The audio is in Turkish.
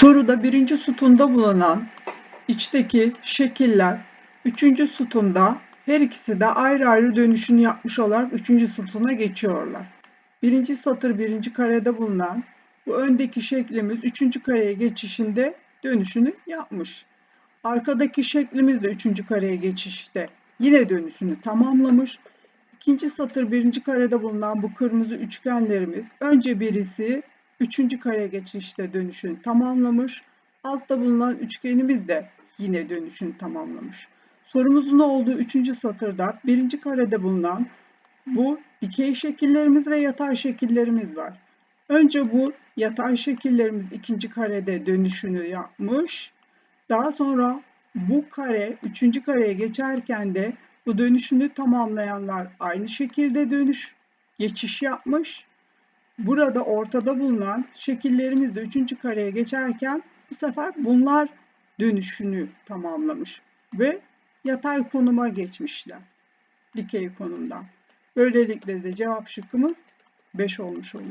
Soruda birinci sütunda bulunan içteki şekiller üçüncü sütunda her ikisi de ayrı ayrı dönüşünü yapmış olarak üçüncü sütuna geçiyorlar. Birinci satır birinci karede bulunan bu öndeki şeklimiz üçüncü kareye geçişinde dönüşünü yapmış. Arkadaki şeklimiz de üçüncü kareye geçişte yine dönüşünü tamamlamış. İkinci satır birinci karede bulunan bu kırmızı üçgenlerimiz önce birisi üçüncü kareye geçişte dönüşünü tamamlamış. Altta bulunan üçgenimiz de yine dönüşünü tamamlamış. Sorumuzun olduğu üçüncü satırda birinci karede bulunan bu dikey şekillerimiz ve yatay şekillerimiz var. Önce bu yatay şekillerimiz ikinci karede dönüşünü yapmış. Daha sonra bu kare üçüncü kareye geçerken de bu dönüşünü tamamlayanlar aynı şekilde dönüş geçiş yapmış. Burada ortada bulunan şekillerimiz de üçüncü kareye geçerken bu sefer bunlar dönüşünü tamamlamış ve yatay konuma geçmişler. Dikey konumdan. Böylelikle de cevap şıkkımız 5 olmuş oluyor.